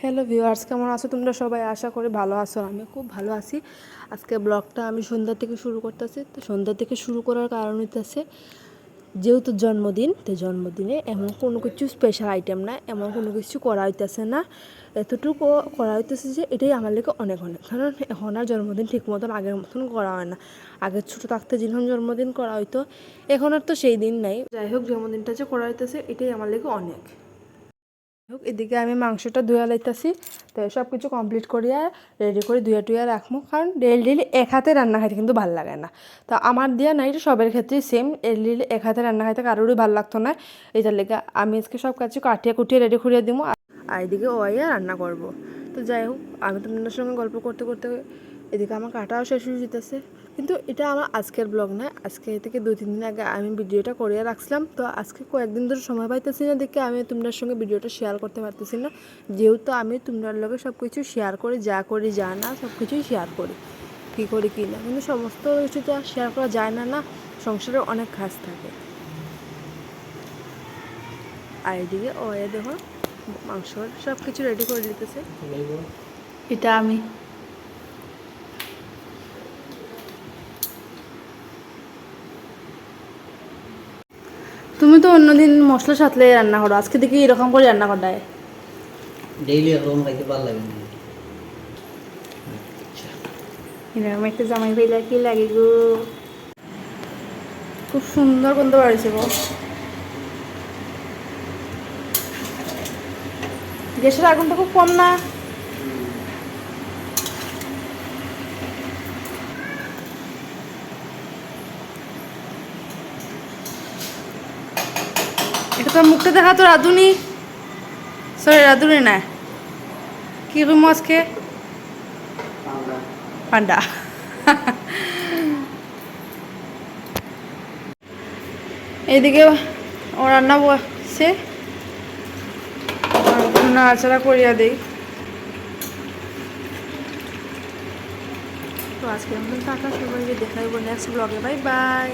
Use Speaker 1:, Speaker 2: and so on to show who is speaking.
Speaker 1: Hello viewers কেমন আছো? তোমরা সবাই আশা করি ভালো আছো আমি খুব ভালো আছি। আজকে ব্লগটা আমি সন্ধ্যা থেকে শুরু করতেছি। তো সন্ধ্যা থেকে শুরু করার কারণ হইতেছে, যেহেতু জন্মদিন, তো জন্মদিনে এমন কোনো কিছু স্পেশাল আইটেম না, এমন কোনো কিছু করা হইতেছে না। এতটুকু করা হইতেছে যে এটাই আমার লেগে অনেক অনেক। কারণ এখন আর জন্মদিন ঠিক মতন আগের মতন করা হয় না। আগে ছোটো থাকতে যখন জন্মদিন করা হইতো, এখন আর তো সেই দিন নাই। যাই হোক, জন্মদিনটা যে করা হইতেছে, এটাই আমার লেগে অনেক। হোক, এদিকে আমি মাংসটা ধুয়া লাইতেছি তো সব কিছু কমপ্লিট করিয়া রেডি করে ধুয়া টুয়া রাখব কারণ ডেলি ডেলি এক হাতে রান্না খাইতে কিন্তু ভালো লাগে না। তো আমার দিয়া নাই, এটা সবের ক্ষেত্রেই সেম ডেলি ডেলি এক হাতে রান্না খাইতে কারোরই ভালো লাগতো না। এটার লেগে আমি আজকে সব কিছু কাটিয়ে কুটিয়ে রেডি করিয়ে দিব আর এদিকে ওয়াইয়া রান্না করব। তো যাই হোক, আমি তোমাদের সঙ্গে গল্প করতে করতে এদিকে আমার কাটাও শেষ হয়ে যেতেছে। কিন্তু এটা আমার আজকের ব্লগ না আজকে থেকে দুই তিন দিন আগে আমি ভিডিওটা করিয়ে রাখছিলাম। তো আজকে কয়েকদিন ধরে সময় পাইতেছি না দেখে আমি তোমাদের সঙ্গে ভিডিওটা শেয়ার করতে পারতেছি না। যেহেতু আমি তোমার লগে সব কিছু শেয়ার করি যা করি যা না সব কিছুই শেয়ার করি কী করি কী না। কিন্তু সমস্ত কিছু তো শেয়ার করা যায় না না সংসারে অনেক কাজ থাকে। আর এদিকে ও এ দেখো মাংস সব কিছু রেডি করে দিতেছে। এটা আমি। তুমি তো অন্যদিন মশলা সাতলে রান্না করো আজকে দেখি এরকম করে রান্না করায়।
Speaker 2: ডেইলি এরকম খাইতে ভালো লাগে না। আচ্ছা।
Speaker 1: এরকম একটা জামাই পাইলে কি লাগে গো? খুব সুন্দর গন্ধ বাড়িছে গো। গ্যাসের আগুনটা খুব কম না? তোর মুখটা দেখা তো রাধুনি সরি রাধুনি না। কি রুম আজকে? পান্ডা। এইদিকে ও রান্না বসছে। নাড়াচাড়া করিয়া দেই। তো আজকে মতন টাকা সবাইকে দেখাইব নেক্সট ব্লগে বাই বাই